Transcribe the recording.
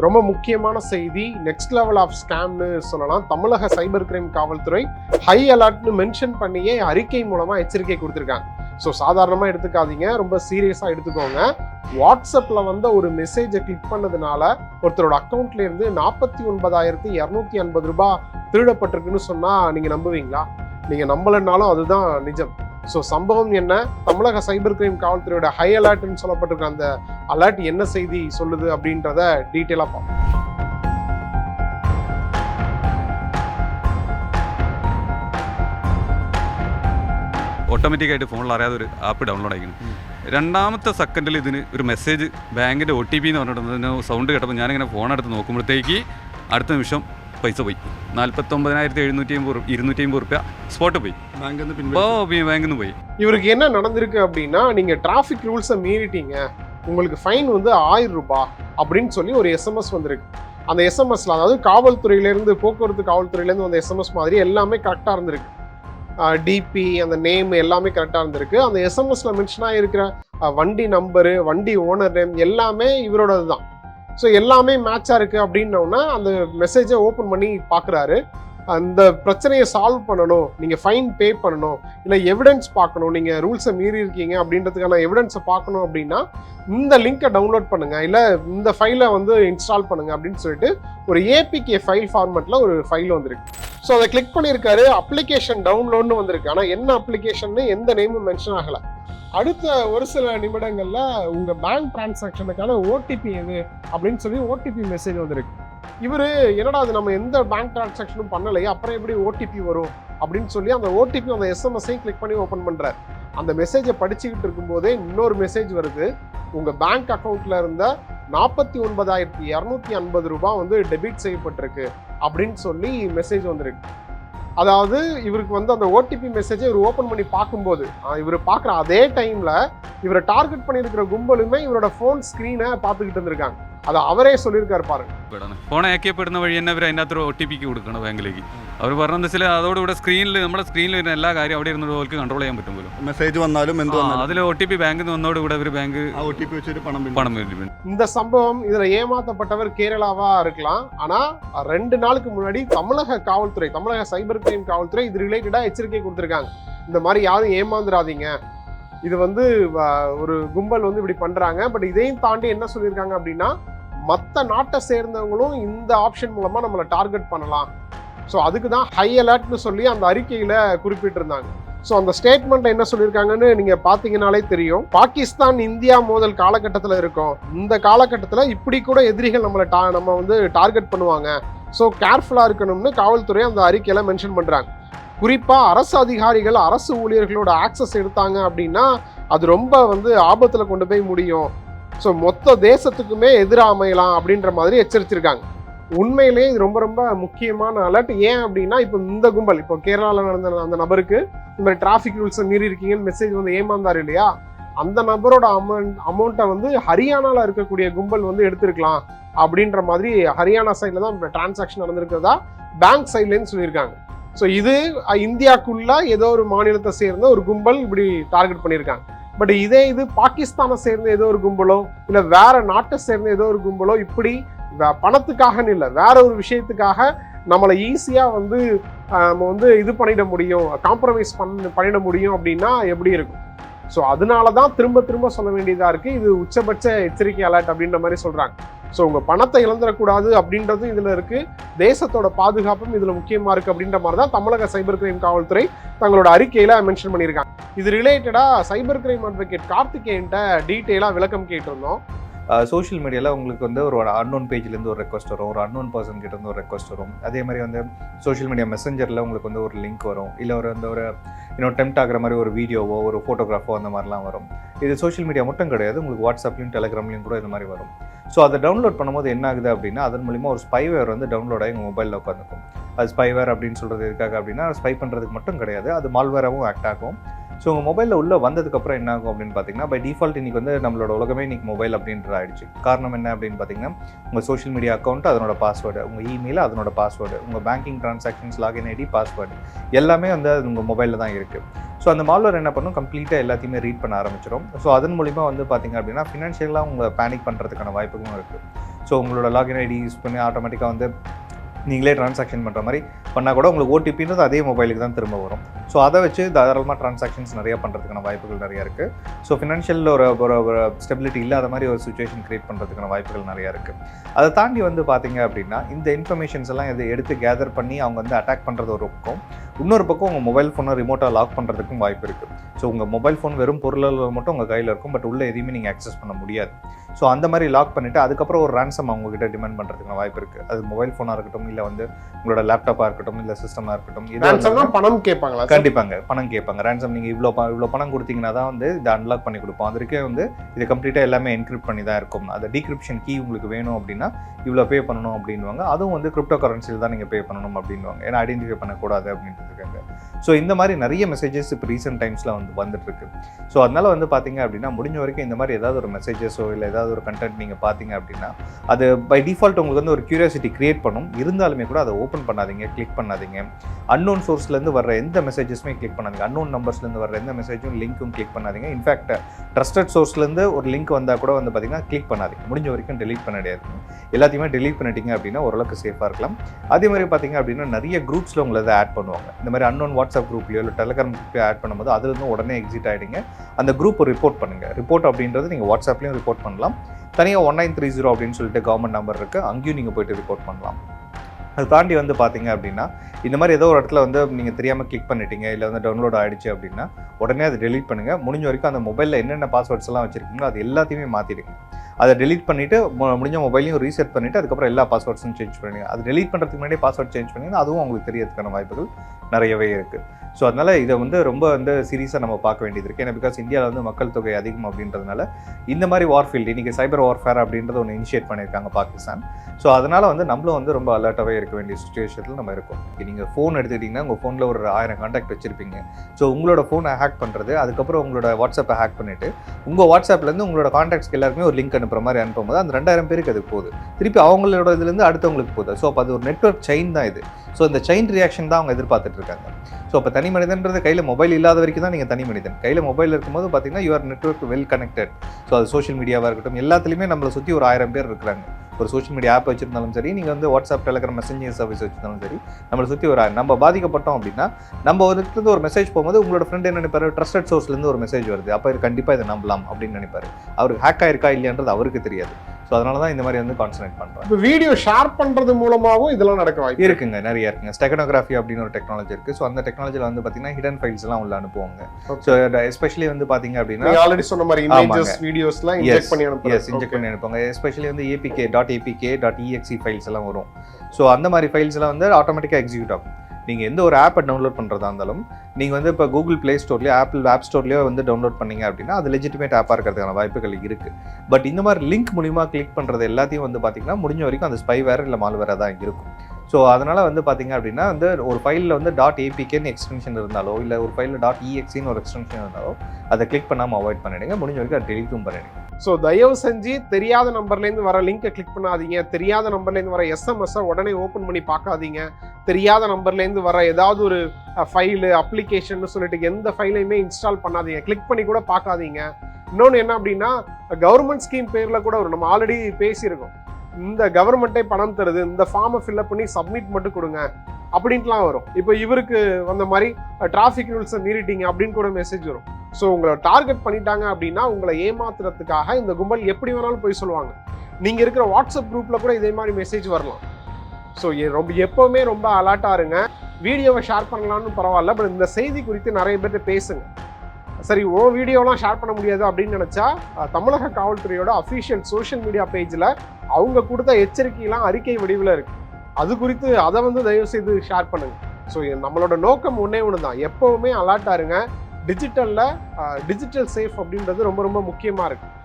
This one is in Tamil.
ரொம்ப முக்கியமான செய்தி. நெக்ஸ்ட் லெவல் ஆஃப் ஸ்கேம்னு சொல்லலாம். தமிழக சைபர் கிரைம் காவல்துறை ஹை அலர்ட்னு மென்ஷன் பண்ணியே அறிக்கை மூலமா எச்சரிக்கை கொடுத்துருக்காங்க. ஸோ சாதாரணமாக எடுத்துக்காதீங்க. ரொம்ப சீரியஸாக எடுத்துக்கோங்க. வாட்ஸ்அப்பில் வந்த ஒரு மெசேஜை கிளிக் பண்ணதுனால ஒருத்தரோட அக்கௌண்ட்ல இருந்து நாற்பத்தி ஒன்பதாயிரத்தி இரநூத்தி ஐம்பது ரூபாய் திருடப்பட்டிருக்குன்னு சொன்னால் நீங்கள் நம்புவீங்களா? நீங்கள் நம்பலைன்னாலும் அதுதான் நிஜம். ஸோ சம்பவம் என்ன தமிழக சைபர் கிரைம் காவல்துறையோட ஹை அலர்ட்னு சொல்லப்பட்டிருக்க அந்த அலர்ட் என்ன செய்தி சொல்லுது அப்படின்றத டீட்டெயிலாக பார்ப்போம் ഓട്ടോമാറ്റിക്കായിട്ട് ഫോണിൽ അറിയാതെ ഒരു ആപ്പ് ഡൗൺലോഡ് ആയിരിക്കുന്നു രണ്ടാമത്തെ സെക്കൻഡിൽ ഇതിന് ഒരു മെസ്സേജ് ബാങ്കിൻ്റെ ഒ ടി പി എന്ന് പറഞ്ഞിട്ട് സൗണ്ട് കേട്ടപ്പോൾ ഞാനിങ്ങനെ ഫോൺ എടുത്ത് നോക്കുമ്പോഴത്തേക്ക് അടുത്ത നിമിഷം പൈസ പോയി നാൽപ്പത്തൊമ്പതിനായിരത്തി എഴുന്നൂറ്റി അമ്പത് ഇരുന്നൂറ്റി അമ്പത് റുപ്യ സ്പോട്ട് പോയി பேங்க் வந்து അപ്പോൾ ബാങ്കിൽ നിന്ന് പോയി இவருக்கு என்ன நடந்திருக்கு அப்படின்னா நீங்க டிராஃபிக் ரூல்ஸை மீறிட்டீங்க உங்களுக்கு ஃபைன் வந்து ஆயிரம் ரூபாய் அப்படின்னு சொல்லி ஒரு எஸ்எம்எஸ் வந்திருக்கு அந்த எஸ்எம்எஸ்ல அதாவது காவல்துறையிலேருந்து போக்குவரத்து காவல்துறையிலேருந்து வந்த எஸ்எம்எஸ் மாதிரி எல்லாமே கரெக்டாக இருந்திருக்கு டிபி அந்த நேம் எல்லாமே கரெக்டாக இருந்திருக்கு அந்த எஸ்எம்எஸ்ல மென்ஷனாக இருக்கிற அஹ், வண்டி நம்பரு வண்டி ஓனர் நேம் எல்லாமே இவரோடது தான் ஸோ எல்லாமே மேட்சாக இருக்குது அப்படின்னோன்னா அந்த மெசேஜை ஓப்பன் பண்ணி பார்க்குறாரு அந்த பிரச்சனையை சால்வ் பண்ணணும். நீங்கள் ஃபைன் பே பண்ணணும். இல்லை எவிடன்ஸ் பார்க்கணும். நீங்கள் ரூல்ஸை மீறி இருக்கீங்க அப்படின்றதுக்கான எவிடன்ஸை பார்க்கணும் அப்படின்னா இந்த லிங்கை டவுன்லோட் பண்ணுங்க. இல்லை இந்த ஃபைலை வந்து இன்ஸ்டால் பண்ணுங்க அப்படின்னு சொல்லிட்டு ஒரு ஏபிகே ஃபைல் ஃபார்மேட்டில் ஒரு ஃபைல் வந்திருக்கு. ஸோ அதை கிளிக் பண்ணியிருக்காரு. அப்ளிகேஷன் டவுன்லோட்னு வந்திருக்கு. ஆனால் என்ன அப்ளிகேஷன்னு எந்த நேமும் மென்ஷன் ஆகலை. அடுத்த ஒரு சில நிமிடங்களில் உங்கள் பேங்க் டிரான்சாக்ஷனுக்கான ஓடிபி எது அப்படின்னு சொல்லி ஓடிபி மெசேஜ் வந்திருக்கு. இவர் என்னடா அது நம்ம எந்த பேங்க் டிரான்சாக்ஷனும் பண்ணலையே அப்புறம் எப்படி ஓடிபி வரும் அப்படின்னு சொல்லி அந்த ஓடிபி அந்த எஸ்எம்எஸ்ஸையும் கிளிக் பண்ணி ஓப்பன் பண்ணுறார் அந்த மெசேஜை படிச்சுக்கிட்டு இருக்கும்போதே இன்னொரு மெசேஜ் வருது. உங்கள் பேங்க் அக்கௌண்ட்டில் இருந்த நாற்பத்தி ஒன்பதாயிரத்தி இரநூத்தி ஐம்பது ரூபாய் வந்து டெபிட் செய்யப்பட்டிருக்கு அப்படின்னு சொல்லி மெசேஜ் வந்திருக்கு. அதாவது இவருக்கு வந்து அந்த ஓடிபி மெசேஜை இவர் ஓப்பன் பண்ணி பார்க்கும்போது இவர் பார்க்குற அதே டைமில் இவரை டார்கெட் பண்ணியிருக்கிற கும்பலுமே இவரோட ஃபோன் ஸ்க்ரீனை பார்த்துக்கிட்டு இருந்திருக்காங்க. അത് അവരെ சொல்லியிருக்காரு பாருங்க ഫോൺ അയക്കപ്പെടുന്ന വഴി തന്നെ അവർ അതിനകത്ത് ഒരു ഒ ടി പിക്ക് കൊടുക്കണം ബാങ്കിലേക്ക് അവർ പറഞ്ഞെന്ന് വെച്ചാൽ അതോടുകൂടെ സ്ക്രീനിൽ നമ്മുടെ സ്ക്രീനിൽ വരുന്ന എല്ലാ കാര്യം അവിടെ ഇരുന്ന് അവർക്ക് കൺട്രോൾ ചെയ്യാൻ പറ്റും പോലും മെസ്സേജ് വന്നാലും എന്ത് അതിൽ ഒ ടി പി ബാങ്കിൽ നിന്ന് വന്നതോടുകൂടെ അവർ ബാങ്ക് ഒ ടി பி வச்சுட்டு பணம் பணம் இந்த சம்பவம் இதுல ஏமாத்தப்பட்டவர் கேரளாவா இருக்கலாம் ஆனா ரெண்டு நாளுக்கு முன்னாடி தமிழக காவல்துறை தமிழக சைபர் கிரைம் காவல்துறை இது ரிலேட்டடா எச்சரிக்கை கொடுத்திருக்காங்க இந்த மாதிரி யாரும் ஏமாந்துடாதீங்க இது வந்து வ- ஒரு கும்பல் வந்து இப்படி பண்ணுறாங்க பட் இதையும் தாண்டி என்ன சொல்லியிருக்காங்க அப்படின்னா மற்ற நாட்டை சேர்ந்தவங்களும் இந்த ஆப்ஷன் மூலமாக நம்மளை டார்கெட் பண்ணலாம். ஸோ அதுக்கு தான் ஹை அலர்ட்னு சொல்லி அந்த அறிக்கையில் குறிப்பிட்டிருந்தாங்க. ஸோ அந்த ஸ்டேட்மெண்ட்டில் என்ன சொல்லியிருக்காங்கன்னு நீங்கள் பார்த்தீங்கனாலே தெரியும். பாகிஸ்தான் இந்தியா மோதல் காலகட்டத்தில் இருக்கோம். இந்த காலகட்டத்தில் இப்படி கூட எதிரிகள் நம்மளை டா நம்ம வந்து டார்கெட் பண்ணுவாங்க. ஸோ கேர்ஃபுல்லாக இருக்கணும்னு காவல்துறை அந்த அறிக்கையில் மென்ஷன் பண்ணுறாங்க குறிப்பாக அரசு அதிகாரிகள் அரசு ஊழியர்களோட ஆக்சஸ் எடுத்தாங்க அப்படின்னா அது ரொம்ப வந்து ஆபத்தில் கொண்டு போய் முடியும். ஸோ மொத்த தேசத்துக்குமே எதிராக அமையலாம் அப்படின்ற மாதிரி எச்சரிச்சிருக்காங்க. உண்மையிலேயே இது ரொம்ப ரொம்ப முக்கியமான அலர்ட் ஏன் அப்படின்னா இப்போ இந்த கும்பல் இப்போ கேரளாவில் நடந்த அந்த நபருக்கு இந்த மாதிரி டிராஃபிக் ரூல்ஸை மீறி இருக்கீங்கன்னு மெசேஜ் வந்து ஏமாந்தார் இல்லையா? அந்த நபரோட அமௌண்ட் அமௌண்ட்டை வந்து ஹரியானாவில் இருக்கக்கூடிய கும்பல் வந்து எடுத்திருக்கலாம் அப்படின்ற மாதிரி ஹரியானா சைடில் தான் டிரான்சாக்ஷன் நடந்திருக்கிறதா பேங்க் சைட்லேருந்து சொல்லியிருக்காங்க. ஸோ இது இந்தியாக்குள்ளே ஏதோ ஒரு மாநிலத்தை சேர்ந்த ஒரு கும்பல் இப்படி டார்கெட் பண்ணியிருக்காங்க. பட் இதே இது பாகிஸ்தானை சேர்ந்த ஏதோ ஒரு கும்பலோ இல்லை வேற நாட்டை சேர்ந்த ஏதோ ஒரு கும்பலோ இப்படி பணத்துக்காகன்னு இல்லை வேற ஒரு விஷயத்துக்காக நம்மளை ஈஸியாக வந்து நம்ம வந்து இது பண்ணிட முடியும் காம்ப்ரமைஸ் பண்ண பண்ணிட முடியும் அப்படின்னா எப்படி இருக்கும்? ஸோ அதனால தான் திரும்ப திரும்ப சொல்ல வேண்டியதாக இருக்குது இது உச்சபட்ச எச்சரிக்கை அலர்ட் அப்படின்ற மாதிரி சொல்கிறாங்க ஸோ உங்கள் பணத்தை இழந்துடக்கூடாது அப்படின்றதும் இதில் இருக்குது தேசத்தோட பாதுகாப்பும் இதில் முக்கியமாக இருக்குது அப்படின்ற மாதிரி தான் தமிழக சைபர் கிரைம் காவல்துறை தங்களோட அறிக்கையில் மென்ஷன் பண்ணியிருக்காங்க. இது ரிலேட்டடாக சைபர் கிரைம் அட்வொகேட் கார்த்திகேயன்ட்ட டீட்டெயிலாக விளக்கம் கேட்டிருந்தோம். சோஷியல் மீடியாவில் உங்களுக்கு வந்து ஒரு அன்னோன் பேஜ்லேருந்து ஒரு ரெக்வஸ்ட் வரும். ஒரு அன்னோன் பர்சன் கிட்டேருந்து ஒரு ரெக்வஸ்ட் வரும். அதே மாதிரி வந்து சோஷியல் மீடியா மெசஞ்சரில் உங்களுக்கு வந்து ஒரு லிங்க் வரும். இல்லை ஒரு அந்த ஒரு இன்னொரு டெம்ட் ஆகிற மாதிரி ஒரு வீடியோவோ ஒரு ஃபோட்டோகிராஃபோ அந்த மாதிரிலாம் வரும். இது சோஷியல் மீடியா மட்டும் கிடையாது. உங்களுக்கு வாட்ஸ்அப்லையும் டெலிகிராம்லையும் கூட இந்த மாதிரி வரும். ஸோ அதை டவுன்லோட் பண்ணும்போது என்ன ஆகுது அப்படின்னா அதன் மூலிமா ஒரு ஸ்பைவேர் வந்து டவுன்லோட் ஆகி உங்கள் மொபைலில் உட்காந்துக்கும். அது ஸ்பைவேர் அப்படின்னு சொல்கிறது எதுக்காக அப்படின்னா ஸ்பை பண்ணுறதுக்கு மட்டும் கிடையாது. அது மால்வேராகவும் ஆக்ட் ஆகும். ஸோ உங்கள் மொபைலில் உள்ளே வந்ததுக்கப்புறம் என்ன ஆகும் அப்படின்னு பார்த்தீங்கன்னா பை டிஃபால்ட் இன்றைக்கி வந்து நம்மளோட உலகமே இன்னைக்கு மொபைல் அப்படின்ற ஆயிடுச்சு. காரணம் என்ன அப்படின்னு பார்த்தீங்கன்னா உங்கள் சோஷியல் மீடியா அக்கௌண்ட் அதனோட பாஸ்வேர்டு உங்கள் இமெயில் அதனோட பாஸ்வேர்டு உங்கள் banking transactions login ID password எல்லாமே வந்து அது உங்கள் மொபைலில் தான் இருக்குது ஸோ அந்த மால்வர் என்ன பண்ணும்? கம்ப்ளீட்டாக எல்லாத்தையுமே ரீட் பண்ண ஆரம்பிச்சிடும். ஸோ அதன் மூலிமா வந்து பார்த்தீங்க அப்படின்னா ஃபினான்ஷியலாக உங்களை பேனிக் பண்ணுறதுக்கான வாய்ப்புகளும் இருக்குது ஸோ ஸோ உங்களோட லாகின் ஐடி யூஸ் பண்ணி ஆட்டோமேட்டிக்காக வந்து நீங்களே டிரான்சாக்ஷன் பண்ணுற மாதிரி பண்ணால் கூட உங்களுக்கு ஓடிபின்றது அதே மொபைலுக்கு தான் திரும்ப வரும். ஸோ அதை வச்சு தாராளமாக டிரான்சாக்ஷன்ஸ் நிறையா பண்ணுறதுக்கான வாய்ப்புகள் நிறையா இருக்குது ஸோ ஃபினான்ஷியல் ஒரு ஒரு ஒரு ஸ்டெபிலிட்டி இல்லாத மாதிரி ஒரு சுச்சுவேஷன் க்ரியேட் பண்ணுறதுக்கான வாய்ப்புகள் நிறையா இருக்குது அதை தாண்டி வந்து பார்த்தீங்க அப்படின்னா இந்த இன்ஃபர்மேஷன்ஸ் எல்லாம் இதை எடுத்து கேதர் பண்ணி அவங்க வந்து அட்டாக் பண்ணுறது ஒரு பக்கம். இன்னொரு பக்கம் உங்கள் மொபைல் ஃபோனை ரிமோட்டாக லாக் பண்ணுறதுக்கும் வாய்ப்பு இருக்குது ஸோ உங்கள் மொபைல் ஃபோன் வெறும் பொருள்கள் மட்டும் உங்கள் கையில் இருக்கும். பட் உள்ள எதையுமே நீங்கள் ஆக்சஸ் பண்ண முடியாது. ஸோ அந்த மாதிரி லாக் பண்ணிவிட்டு அதுக்கப்புறம் ஒரு ransom அவங்க கிட்ட டிமாண்ட் பண்ணுறதுக்கான வாய்ப்பு இருக்குது அது மொபைல் ஃபோனாக இருக்கட்டும் இல்லை வந்து உங்களோட லேப்டாப்பாக இருக்கட்டும் இல்லை சிஸ்டமாக இருக்கட்டும் பணம் கேட்பாங்களா? கண்டிப்பாங்க பணம் கேட்பாங்க. Ransom நீங்கள் இவ்வளோ இவ்வளோ பணம் கொடுத்தீங்கன்னா தான் வந்து இதை அன்லாக் பண்ணி கொடுப்போம். அதற்கே வந்து இது கம்ப்ளீட்டாக எல்லாமே என்கிரிப்ட் பண்ணி தான் இருக்கும். அந்த டீக்ரிப்ஷன் கீ உங்களுக்கு வேணும் அப்படின்னா இவ்வளோ பே பண்ணணும் அப்படின்வாங்க அதுவும் வந்து கிரிப்டோ கரன்சியில் தான் நீங்கள் பே பண்ணணும் அப்படின்வாங்க ஏன்னா ஐடென்டிஃபை பண்ணக்கூடாது அப்படின்ட்டு இருக்காங்க ஸோ இந்த மாதிரி நிறைய மெசேஜஸ் இப்போ ரீசெண்ட் டைம்ஸில் வந்து வந்துட்டுருக்கு. ஸோ அதனால் வந்து பார்த்தீங்க அப்படின்னா முடிஞ்ச வரைக்கும் இந்த மாதிரி ஏதாவது ஒரு மெசேஜஸோ இல்லை ஏதாவது ஒரு கண்டென்ட் நீங்கள் பார்த்தீங்க அப்படின்னா அது பை டிஃபால்ட் உங்களுக்கு வந்து ஒரு கியூரியாசிட்டி க்ரியேட் பண்ணும். இருந்தாலுமே கூட அதை ஓப்பன் பண்ணாதீங்க கிளிக் பண்ணாதீங்க. அன்னோன் சோர்ஸ்லேருந்து வர்ற எந்த மெசேஜஸுமே கிளிக் பண்ணாதீங்க. அன்னோன் நம்பர்ஸ்லேருந்து வர்ற எந்த மெசேஜும் லிங்க்கும் கிளிக் பண்ணாதீங்க. இன்ஃபேக்ட் ட்ரஸ்டட் சோர்ஸ்லேருந்து ஒரு லிங்க் வந்தால் கூட வந்து பார்த்தீங்கன்னா கிளிக் பண்ணாதீங்க. முடிஞ்ச வரைக்கும் delete பண்ணிடாது எல்லாத்தையுமே டெலீட் பண்ணிட்டீங்க அப்படின்னா ஓரளவுக்கு சேஃபாக இருக்கலாம். அதே மாதிரி பார்த்தீங்க அப்படின்னா நிறைய குரூப்ஸில் உங்களை ஆட் பண்ணுவாங்க. இந்த மாதிரி அன்னோன் வாட்ஸ்அப் குரூப்லையோ இல்லை டெலகிராம் குரூப்லையோ ஆட் பண்ணும்போது அதுலேருந்து உடனே உடனே எக்ஸிட் ஆகிடுங்க அந்த குரூப்பை ரிப்போர்ட் பண்ணுங்கள் ரிப்போர்ட் அப்படின்றது நீங்கள் வாட்ஸ்அப்லேயும் ரிப்போர்ட் பண்ணலாம். தனியாக ஒன் நைன் த்ரீ ஜீரோ அப்படின்னு சொல்லிட்டு கவர்மெண்ட் நம்பர் இருக்குது அங்கேயும் நீங்கள் போயிட்டு ரிப்போர்ட் பண்ணலாம். அது தாண்டி வந்து பார்த்தீங்க அப்படின்னா இந்த மாதிரி ஏதோ ஒரு இடத்துல வந்து நீங்கள் தெரியாமல் கிளிக் பண்ணிட்டீங்க இல்லை வந்து டவுன்லோட் ஆகிடுச்சு அப்படின்னா உடனே அதை டெலீட் பண்ணுங்கள் முடிஞ்ச வரைக்கும் அந்த மொபைலில் என்னென்ன பாஸ்வேர்ட்ஸ் எல்லாம் வச்சுருக்கீங்களோ அது எல்லாத்தையுமே மாற்றிடுங்க அதை டெலிட் பண்ணிவிட்டு முடிஞ்ச மொபைலையும் ரீசெட் பண்ணிவிட்டு அதுக்கப்புறம் எல்லா பாஸ்வேர்ட்ஸும் சேஞ்ச் பண்ணுங்க அது டெலீட் பண்ணுறதுக்கு முன்னாடி பாஸ்வேர்ட் சேஞ்ச் பண்ணிங்கன்னா அதுவும் உங்களுக்கு தெரியறதுக்கான வாய்ப்புகள் நிறையவே இருக்குது ஸோ அதனால் இதை வந்து ரொம்ப வந்து சீரியஸாக நம்ம பார்க்க வேண்டியது இருக்குது ஏன்னா பிகாஸ் இந்தியாவில் வந்து மக்கள் தொகை அதிகம் அப்படின்றதுனால இந்த மாதிரி வார்ஃபீல்டு இன்றைக்கி சைபர் வார்ஃபேர் அப்படின்றத ஒன்று இனிஷியேட் பண்ணியிருக்காங்க பாகிஸ்தான். ஸோ அதனால் வந்து நம்மளும் வந்து ரொம்ப அலர்ட்டாகவே இருக்க வேண்டிய சுச்சுவேஷனில் நம்ம இருக்கோம். நீங்கள் ஃபோன் எடுத்துக்கிட்டிங்கன்னா உங்கள் ஃபோனில் ஒரு ஆயிரம் காண்டாக்ட் வச்சுருப்பீங்க. ஸோ உங்களோட ஃபோனை ஹேக் பண்ணுறது அதுக்கப்புறம் உங்களோட வாட்ஸ்அப்பை ஹேக் பண்ணிவிட்டு உங்கள் வாட்ஸ்அப்லேருந்து உங்களோட காண்டாக்ட்ஸ்க்கு எல்லாருமே ஒரு லிங்க் அனுப்புகிற மாதிரி அனுப்பும்போது அந்த ரெண்டாயிரம் பேருக்கு அது போகுது. திருப்பி அவங்களோட இதுலேருந்து அடுத்தவங்களுக்கு போகுது. ஸோ அப்போ அது ஒரு நெட்வொர்க் செயின் தான் இது. ஸோ இந்த செயின் ரியாக்ஷன் தான் அவங்க எதிர்பார்த்துட்டு இருக்காங்க. ஸோ அப்போ தனி மனிதன்றது கையில் மொபைல் இல்லாத வரைக்கும் தான் நீங்கள் தனி மனிதன். கையில் மொபைல் இருக்கும்போது பார்த்தீங்கன்னா your network well connected so அது சோஷியல் மீடியாவாக இருக்கட்டும் எல்லாத்துலேயுமே நம்மளை சுற்றி ஒரு ஆயிரம் பேர் இருக்கிறாங்க. ஒரு சோஷியல் மீடியா ஆப் வச்சிருந்தாலும் சரி நீங்கள் வந்து வாட்ஸ்அப் டெலகிராம் மெசஞ்சர் சர்வீஸ் வச்சிருந்தாலும் சரி நம்மளை சுற்றி ஒரு நம்ம பாதிக்கப்பட்டோம் அப்படின்னா நம்ம ஒரு இருந்து ஒரு மெசேஜ் போகும்போது உங்களோட ஃப்ரெண்ட் என்ன நினைப்பாரு? ட்ரஸ்டட் சோர்ஸ்லேருந்து ஒரு மெசேஜ் வருது. அப்போ இது கண்டிப்பாக இதை நம்பலாம் அப்படின்னு நினைப்பாரு. அவருக்கு ஹேக் ஆயிருக்கா இல்லையான்றது அவருக்கு தெரியாது. ஸோ அதனால தான் இந்த மாதிரி வந்து கான்சன்ட்ரேட் பண்ணுறோம் இப்போ வீடியோ ஷேர் பண்றது மூலமாவும் இதெல்லாம் நடக்க வாய்ப்பு இருக்குங்க நிறைய இருக்குங்க. ஸ்டெகனோகிராஃபி அப்படின்னு ஒரு டெக்னாலஜி இருக்குது ஸோ அந்த டெக்னாலஜியில் வந்து பார்த்தீங்கன்னா ஹிடன் ஃபைல்ஸ் எல்லாம் உள்ள அனுப்புவாங்க. ஸோ எஸ்பெஷலி வந்து பார்த்தீங்க அப்படின்னா ஆல்ரெடி சொன்ன மாதிரி இமேஜஸ் வீடியோஸ்லாம் இன்ஜெக்ட் பண்ணி எஸ் அனுப்புறது இன்ஜெக்ட் பண்ணி அனுப்புவாங்க. எஸ்பெஷலி வந்து APK dot APK dot EXE files எல்லாம் வரும். ஸோ அந்த மாதிரி ஃபைல்ஸ் எல்லாம் வந்து ஆட்டோமேட்டிக்காக எக்ஸிக்யூட் ஆகும். நீங்கள் எந்த ஒரு ஆப்பை டவுன்லோட் பண்ணுறதா இருந்தாலும் நீங்கள் வந்து இப்போ கூகுள் ப்ளே ஸ்டோர்லேயோ ஆப்பிள் ஆப் ஸ்டோர்லேயோ வந்து டவுன்லோட் பண்ணீங்க அப்படின்னா அது லெஜிட்டிமேட் ஆப்பாக இருக்கிறதுக்கான வாய்ப்புகள் இருக்குது பட் இந்த மாதிரி லிங்க் மூலிமா கிளிக் பண்ணுறது எல்லாத்தையும் வந்து பார்த்திங்கன்னா முடிஞ்ச வரைக்கும் அந்த ஸ்பைவேர் இல்லை மால்வேராக தான் இருக்கும். ஸோ அதனால் வந்து பார்த்தீங்க அப்படின்னா வந்து ஒரு ஃபைலில் வந்து டாட் ஏபிகேன்னு எக்ஸ்டென்ஷன் இருந்தாலோ இல்லை ஒரு ஃபைலில் டாட் இஎக்ஸின்னு ஒரு எக்ஸ்டென்ஷன் இருந்தாலோ அதை கிளிக் பண்ணாமல் அவாய்ட் பண்ணிடுங்க. முடிஞ்ச வரைக்கும் அதை டெலிட்டும் பண்ணிடுங்க. ஸோ தயவு செஞ்சு தெரியாத நம்பர்லேருந்து வர லிங்கை கிளிக் பண்ணாதீங்க. தெரியாத நம்பர்லேருந்து வர எஸ்எம்எஸ்ஸை உடனே ஓப்பன் பண்ணி பார்க்காதீங்க. தெரியாத நம்பர்லேருந்து வர ஏதாவது ஒரு ஃபைலு அப்ளிகேஷன் சொல்லிட்டு எந்த ஃபைலையுமே இன்ஸ்டால் பண்ணாதீங்க. கிளிக் பண்ணி கூட பார்க்காதீங்க. இன்னொன்று என்ன அப்படின்னா கவர்மெண்ட் ஸ்கீம் பேரில் கூட ஒரு நம்ம ஆல்ரெடி பேசியிருக்கோம். இந்த கவர்மெண்ட்டே பணம் தருது இந்த ஃபார்மை ஃபில்அப் பண்ணி சப்மிட் மட்டும் கொடுங்க அப்படின்ட்டுலாம் வரும். இப்போ இவருக்கு வந்த மாதிரி டிராஃபிக் ரூல்ஸை மீறிட்டீங்க அப்படின்னு கூட மெசேஜ் வரும். ஸோ உங்களை டார்கெட் பண்ணிட்டாங்க அப்படின்னா உங்களை ஏமாத்துறதுக்காக இந்த கும்பல் எப்படி வேணாலும் போய் சொல்லுவாங்க. நீங்கள் இருக்கிற வாட்ஸ்அப் குரூப்பில் கூட இதே மாதிரி மெசேஜ் வரலாம். ஸோ ரொம்ப எப்போவுமே ரொம்ப அலர்ட்டாக இருங்க. வீடியோவை ஷேர் பண்ணலான்னு பரவாயில்ல பட் இந்த செய்தி குறித்து நிறைய பேர்கிட்ட பேசுங்க. சரி ஓ வீடியோலாம் ஷேர் பண்ண முடியாது அப்படின்னு நினச்சா தமிழக காவல்துறையோட அஃபிஷியல் சோஷியல் மீடியா பேஜில் அவங்க கொடுத்த எச்சரிக்கையெல்லாம் அறிக்கை வடிவில் இருக்குது அது குறித்து அதை வந்து தயவு செய்து ஷேர் பண்ணுங்கள் ஸோ நம்மளோட நோக்கம் ஒன்றே ஒன்று தான் எப்போவுமே அலர்ட்டாக இருங்க. டிஜிட்டலில் டிஜிட்டல் சேஃப் அப்படின்றது ரொம்ப ரொம்ப முக்கியமாக இருக்குது